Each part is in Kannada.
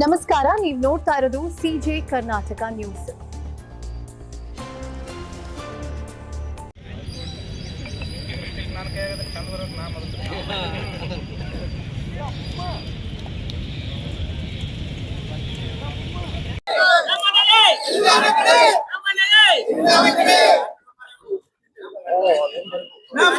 ನಮಸ್ಕಾರ ನೀವು ನೋಡ್ತಾ ಇರೋದು ಸಿಜೆ ಕರ್ನಾಟಕ ನ್ಯೂಸ್ ನಮ್ಮ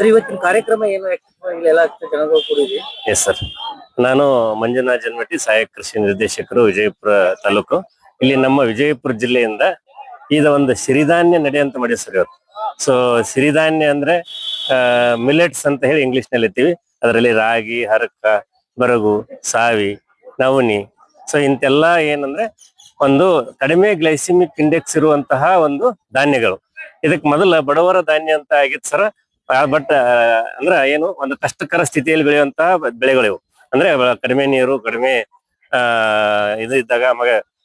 ಸರ್ ಕಾರ್ಯಕ್ರಮ ಏನು ಎಸ್ ಸರ್ ನಾನು ಮಂಜುನಾಥ್ ಜನ್ಮಟ್ಟಿ ಸಹಾಯಕ ಕೃಷಿ ನಿರ್ದೇಶಕರು, ವಿಜಯಪುರ ತಾಲೂಕು. ಇಲ್ಲಿ ನಮ್ಮ ವಿಜಯಪುರ ಜಿಲ್ಲೆಯಿಂದ ಈಗ ಒಂದು ಸಿರಿಧಾನ್ಯ ನಡೆ ಅಂತ ಮಾಡಿ ಸರ್ ಇವತ್ತು ಸೊ ಸಿರಿಧಾನ್ಯ ಅಂದ್ರೆ ಮಿಲೆಟ್ಸ್ ಅಂತ ಹೇಳಿ ಇಂಗ್ಲಿಷ್ನಲ್ಲಿ ಇರ್ತೀವಿ. ಅದರಲ್ಲಿ ರಾಗಿ, ಹರಕ, ಬರಗು ಸಾವಿ ನವಣಿ. ಸೊ ಇಂತೆಲ್ಲ ಏನಂದ್ರೆ, ಒಂದು ಕಡಿಮೆ ಗ್ಲೈಸಿಮಿಕ್ ಇಂಡೆಕ್ಸ್ ಇರುವಂತಹ ಒಂದು ಧಾನ್ಯಗಳು. ಇದಕ್ ಮೊದಲ ಬಡವರ ಧಾನ್ಯ ಅಂತ ಆಗಿತ್ತು ಸರ್. ಬಟ್ ಅಂದ್ರೆ ಏನು, ಒಂದು ಕಷ್ಟಕರ ಸ್ಥಿತಿಯಲ್ಲಿ ಬೆಳೆಯುವಂತ ಬೆಳೆಗಳಿವು. ಅಂದ್ರೆ ಕಡಿಮೆ ನೀರು, ಕಡಿಮೆ, ಆ, ಇದು ಇದ್ದಾಗ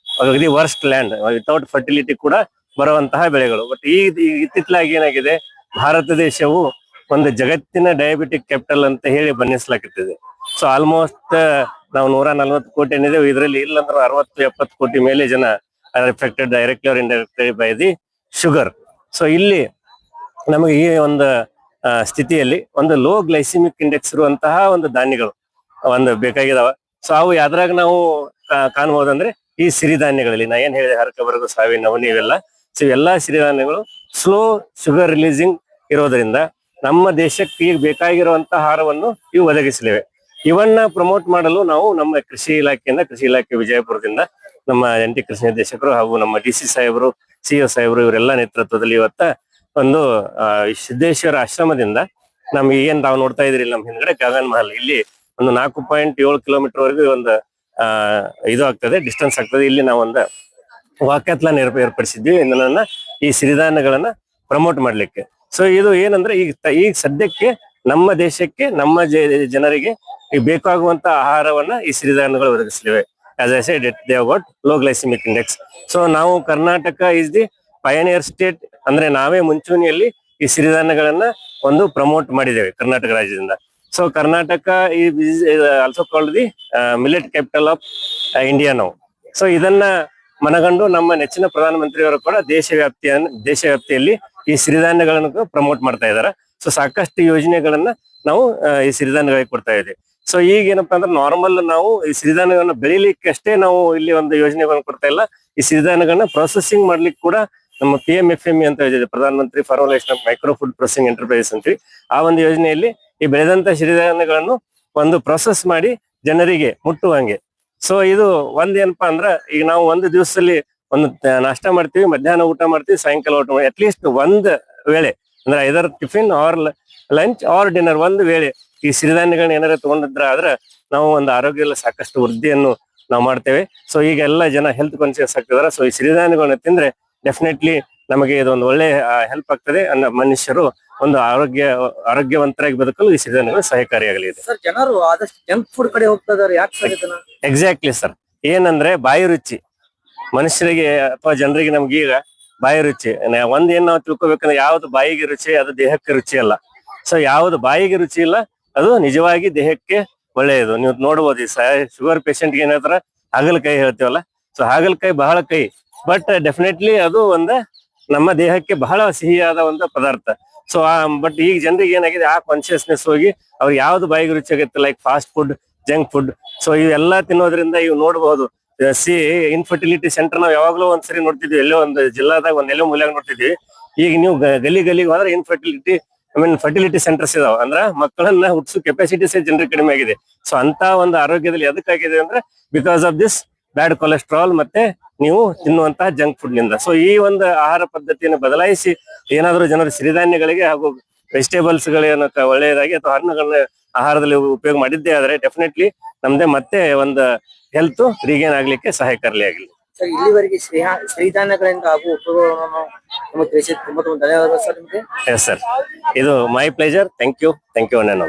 ಅಗದಿ ವರ್ಸ್ಟ್ ಲ್ಯಾಂಡ್ ವಿತೌಟ್ ಫರ್ಟಿಲಿಟಿ ಕೂಡ ಬರುವಂತಹ ಬೆಳೆಗಳು. ಬಟ್ ಈ ಇತ್ತಿತ್ತಲಾಗಿ ಏನಾಗಿದೆ, ಭಾರತ ದೇಶವು ಒಂದು ಜಗತ್ತಿನ ಡಯಾಬಿಟಿಕ್ ಕ್ಯಾಪಿಟಲ್ ಅಂತ ಹೇಳಿ ಬಣ್ಣಿಸ್ಲಾಕತ್ತಿದೆ ಸೊ ಆಲ್ಮೋಸ್ಟ್ ನಾವು ನೂರ ನಲ್ವತ್ತು ಕೋಟಿ ಏನಿದೆ ಇದರಲ್ಲಿ ಇಲ್ಲಂದ್ರೆ ಅರವತ್ತು, ಎಪ್ಪತ್ತು ಕೋಟಿ ಮೇಲೆ ಜನ ಎಫೆಕ್ಟೆಡ್ ಡೈರೆಕ್ಟ್ಲಿ ಅವ್ರ indirectly by the sugar so ಇಲ್ಲಿ ನಮಗೆ ಈ ಒಂದು ಸ್ಥಿತಿಯಲ್ಲಿ ಒಂದು ಲೋ ಗ್ಲೈಸಿಮಿಕ್ ಇಂಡೆಕ್ಸ್ ಇರುವಂತಹ ಒಂದು ಧಾನ್ಯಗಳು, ಒಂದು ಬೇಕಾಗಿದಾವ. ಸೊ ಅವು ಯಾವ್ದ್ರಾಗ ನಾವು ಕಾಣಬಹುದಂದ್ರೆ ಈ ಸಿರಿಧಾನ್ಯಗಳಲ್ಲಿ. ನಾ ಏನ್ ಹೇಳಿದೆ ಹರಕವರೆಗೂ ಸಾವಿ ನವನಿ ಇವೆಲ್ಲ ಸೊ ಎಲ್ಲಾ ಸಿರಿಧಾನ್ಯಗಳು ಸ್ಲೋ ಶುಗರ್ ರಿಲೀಸಿಂಗ್ ಇರೋದ್ರಿಂದ ನಮ್ಮ ದೇಶಕ್ಕೆ ಈಗ ಬೇಕಾಗಿರುವಂತಹ ಆಹಾರವನ್ನು ಇವು ಒದಗಿಸಲಿವೆ. ಇವನ್ನ ಪ್ರಮೋಟ್ ಮಾಡಲು ನಾವು ನಮ್ಮ ಕೃಷಿ ಇಲಾಖೆಯಿಂದ, ಕೃಷಿ ಇಲಾಖೆ ವಿಜಯಪುರದಿಂದ ನಮ್ಮ ಜಂಟಿ ಕೃಷಿ ನಿರ್ದೇಶಕರು ಹಾಗೂ ನಮ್ಮ ಡಿ ಸಿ ಸಾಹೇಬರು ಸಿಒ ಸಾಹೇಬರು, ಇವರೆಲ್ಲ ನೇತೃತ್ವದಲ್ಲಿ ಇವತ್ತ ಒಂದು ಸಿದ್ದೇಶ್ವರ ಆಶ್ರಮದಿಂದ ನಮ್ಗೆ ಏನ್ ತಾವು ನೋಡ್ತಾ ಇದ್ರಿ ನಮ್ಮ ಹಿಂದ್ಗಡೆ ಗಗನ್ ಮಹಲ್. ಇಲ್ಲಿ ಒಂದು ನಾಲ್ಕು ಪಾಯಿಂಟ್ ಏಳು ಕಿಲೋಮೀಟರ್ ವರೆಗೂ ಒಂದು, ಆ, ಇದು ಆಗ್ತದೆ ಡಿಸ್ಟೆನ್ಸ್ ಆಗ್ತದೆ. ಇಲ್ಲಿ ನಾವೊಂದು ವಾಕ್ಯಾತ್ಲಾನ್ ಏರ್ಪ ಏರ್ಪಡಿಸಿದ್ವಿ ಇದನ್ನ ಈ ಸಿರಿಧಾನ್ಯಗಳನ್ನ ಪ್ರಮೋಟ್ ಮಾಡ್ಲಿಕ್ಕೆ. ಸೊ ಇದು ಏನಂದ್ರೆ ಈಗ ಈಗ ಸದ್ಯಕ್ಕೆ ನಮ್ಮ ದೇಶಕ್ಕೆ, ನಮ್ಮ ಜನರಿಗೆ ಈಗ ಬೇಕಾಗುವಂತ ಆಹಾರವನ್ನ ಈ ಸಿರಿಧಾನ್ಯಗಳು ಒದಗಿಸಲಿವೆ. As I said it they got low glycemic index so ನಾವು Karnataka is the pioneer state ಅಂದ್ರೆ ನಾವೇ ಮುಂಚೂಣಿಯಲ್ಲಿ ಈ ಸಿರಿಧಾನ್ಯಗಳನ್ನ ಒಂದು ಪ್ರಮೋಟ್ ಮಾಡಿದ್ದೇವೆ ಕರ್ನಾಟಕ ರಾಜ್ಯದಿಂದ. So Karnataka also called the millet capital of India ನಾವು ಸೊ ಇದನ್ನ ಮನಗಂಡು ನಮ್ಮ ನೆಚ್ಚಿನ ಪ್ರಧಾನಮಂತ್ರಿಯವರು ಕೂಡ ದೇಶ ವ್ಯಾಪ್ತಿಯ ದೇಶ ವ್ಯಾಪ್ತಿಯಲ್ಲಿ ಈ ಸಿರಿಧಾನ್ಯಗಳನ್ನು ಪ್ರಮೋಟ್ ಮಾಡ್ತಾ ಇದ್ದಾರೆ. ಸೊ ಸಾಕಷ್ಟು ಯೋಜನೆಗಳನ್ನ ನಾವು ಈ ಸಿರಿಧಾನ್ಯಗಳಿಗೆ ಕೊಡ್ತಾ ಇದ್ದೀವಿ. ಸೊ ಈಗ ಏನಪ್ಪಾ ಅಂದ್ರೆ ನಾರ್ಮಲ್ ನಾವು ಈ ಸಿರಿಧಾನ್ಯಗಳನ್ನ ಬೆಳಿಲಿಕ್ಕೆ ಅಷ್ಟೇ ನಾವು ಇಲ್ಲಿ ಒಂದು ಯೋಜನೆಗಳನ್ನ ಕೊಡ್ತಾ ಇಲ್ಲ. ಈ ಸಿರಿಧಾನ್ಯಗಳನ್ನ ಪ್ರೊಸೆಸಿಂಗ್ ಮಾಡ್ಲಿಕ್ಕೆ ಕೂಡ ನಮ್ಮ ಪಿ ಎಂ ಎಫ್ ಎಂ ಅಂತ ಯೋಜನೆ Pradhan Mantri formulation of micro food processing enterprise ಅಂತೀವಿ. ಆ ಒಂದು ಯೋಜನೆಯಲ್ಲಿ ಈ ಬೆಳೆದಂತ ಸಿರಿಧಾನ್ಯಗಳನ್ನು ಒಂದು ಪ್ರೊಸೆಸ್ ಮಾಡಿ ಜನರಿಗೆ ಮುಟ್ಟುವಂಗೆ. ಸೊ ಇದು ಒಂದ್ ಏನಪ್ಪಾ ಅಂದ್ರ ಈಗ ನಾವು ಒಂದು ದಿವಸದಲ್ಲಿ ಒಂದು ನಾಷ್ಟ ಮಾಡ್ತೀವಿ, ಮಧ್ಯಾಹ್ನ ಊಟ ಮಾಡ್ತೀವಿ, ಸಾಯಂಕಾಲ ಊಟ ಮಾಡಿ ಅಟ್ಲೀಸ್ಟ್ ಒಂದ್ ವೇಳೆ ಅಂದ್ರೆ either tiffin or lunch or dinner ಒಂದು ವೇಳೆ ಈ ಸಿರಿಧಾನ್ಯಗಳನ್ನ ಏನಾರ ತಗೊಂಡಿದ್ರ ಆದ್ರೆ ನಾವು ಒಂದು ಆರೋಗ್ಯದಲ್ಲಿ ಸಾಕಷ್ಟು ವೃದ್ಧಿಯನ್ನು ನಾವು ಮಾಡ್ತೇವೆ. ಸೊ ಈಗ ಎಲ್ಲ ಜನ ಹೆಲ್ತ್ ಕಾನ್ಸಿಯಸ್ ಆಗ್ತಿದಾರೆ. ಸೊ ಈ ಸಿರಿಧಾನ್ಯಗಳನ್ನ ತಿಂದ್ರೆ ಡೆಫಿನೆಟ್ಲಿ ನಮಗೆ ಇದೊಂದು ಒಳ್ಳೆ ಹೆಲ್ಪ್ ಆಗ್ತದೆ. ಅನ್ನೋ ಮನುಷ್ಯರು ಒಂದು ಆರೋಗ್ಯ ಆರೋಗ್ಯವಂತರಾಗಿ ಬದುಕಲು ಈ ಸಿರಿಧಾನ್ಯಗಳು ಸಹಕಾರಿಯಾಗಲಿದೆ. ಸರ್ ಜನರು ಆದಷ್ಟು ಜಂಕ್ ಫುಡ್ ಕಡೆ ಹೋಗ್ತಾ ಇದಾರೆ ಯಾಕೆ ಎಕ್ಸಾಕ್ಟ್ಲಿ ಸರ್ ಏನಂದ್ರೆ ಬಾಯಿ ರುಚಿ. ಮನುಷ್ಯರಿಗೆ ಅಥವಾ ಜನರಿಗೆ ನಮ್ಗೆ ಈಗ ಬಾಯಿ ರುಚಿ. ನ- ಒಂದ್ ಏನ್ ನಾವು ತಿಳ್ಕೊಬೇಕಂದ್ರೆ ಯಾವ್ದು ಬಾಯಿಗೆ ರುಚಿ ಅದು ದೇಹಕ್ಕೆ ರುಚಿ ಅಲ್ಲ. ಸೊ ಯಾವ್ದು ಬಾಯಿಗೆ ರುಚಿ ಇಲ್ಲ ಅದು ನಿಜವಾಗಿ ದೇಹಕ್ಕೆ ಒಳ್ಳೆಯದು. ನೀವು ನೋಡ್ಬೋದು ಈ ಶುಗರ್ ಪೇಷಂಟ್ಗೆ ಏನಾದ್ರ ಹಾಗಲಕಾಯಿ ಹೇಳ್ತೀವಲ್ಲ? ಸೊ ಹಾಗಲಕಾಯಿ ಬಹಳ ಕೈ. ಬಟ್ ಡೆಫಿನೆಟ್ಲಿ ಅದು ಒಂದು ನಮ್ಮ ದೇಹಕ್ಕೆ ಬಹಳ ಸಿಹಿಯಾದ ಒಂದು ಪದಾರ್ಥ. ಸೊ ಬಟ್ ಈಗ ಜನರಿಗೆ ಏನಾಗಿದೆ, ಆ ಕಾನ್ಶಿಯಸ್ನೆಸ್ ಹೋಗಿ ಅವ್ರಿಗೆ ಯಾವ್ದು ಬಾಯಿಗೆ ರುಚಿ ಆಗುತ್ತೆ like fast food junk food so ಇವೆಲ್ಲ ತಿನ್ನೋದ್ರಿಂದ ಇವು ನೋಡಬಹುದು ಸಿ ಇನ್ಫರ್ಟಿಲಿಟಿ ಸೆಂಟರ್ ನಾವು ಯಾವಾಗ್ಲೂ ಒಂದ್ಸರಿ ನೋಡ್ತಿದ್ವಿ. ಎಲ್ಲೋ ಒಂದು ಜಿಲ್ಲಾದಾಗ ಒಂದ್ ಎಲ್ಲೋ ಮೂಲ್ಯಾಗ ನೋಡ್ತಿದ್ವಿ. ಈಗ ನೀವು ಗಲಿ ಗಲಿಗೆ ಹೋದ್ರೆ infertility I mean fertility centres ಇದಾವೆ. ಅಂದ್ರ ಮಕ್ಕಳನ್ನ ಹುಟ್ಟಿಸೋ ಕೆಪಾಸಿಟಿ ಜನರಿಗೆ ಕಡಿಮೆ ಆಗಿದೆ. ಸೊ ಅಂತ ಒಂದು ಆರೋಗ್ಯದಲ್ಲಿ ಎದಕ್ಕಾಗಿದೆ ಅಂದ್ರೆ because of this bad cholesterol ಮತ್ತೆ ನೀವು ತಿನ್ನುವಂತಹ ಜಂಕ್ ಫುಡ್ನಿಂದ. ಸೊ ಈ ಒಂದು ಆಹಾರ ಪದ್ಧತಿಯನ್ನು ಬದಲಾಯಿಸಿ ಏನಾದರೂ ಜನರು ಸಿರಿಧಾನ್ಯಗಳಿಗೆ ಹಾಗೂ ವೆಜಿಟೇಬಲ್ಸ್ ಗಳೇನು ಒಳ್ಳೆಯದಾಗಿ ಅಥವಾ ಹಣ್ಣುಗಳನ್ನ ಆಹಾರದಲ್ಲಿ ಉಪಯೋಗ ಮಾಡಿದ್ದೇ ಆದ್ರೆ ಡೆಫಿನೆಟ್ಲಿ ನಮ್ದೇ ಮತ್ತೆ ಒಂದು ಹೆಲ್ತ್ ರೀಗೇನ್ ಆಗ್ಲಿಕ್ಕೆ ಸಹಾಯಕಾರಿ ಆಗಲಿ ಇಲ್ಲಿವರೆಗೆ ಶ್ರೀ ಶ್ರೀಧಾನ್ಯಗಳಿಂದ ಆಗುವ ಉಪಯೋಗವನ್ನು ಎಸ್ ಸರ್ ಇದು my pleasure. Thank you thank you ಅಣ್ಣ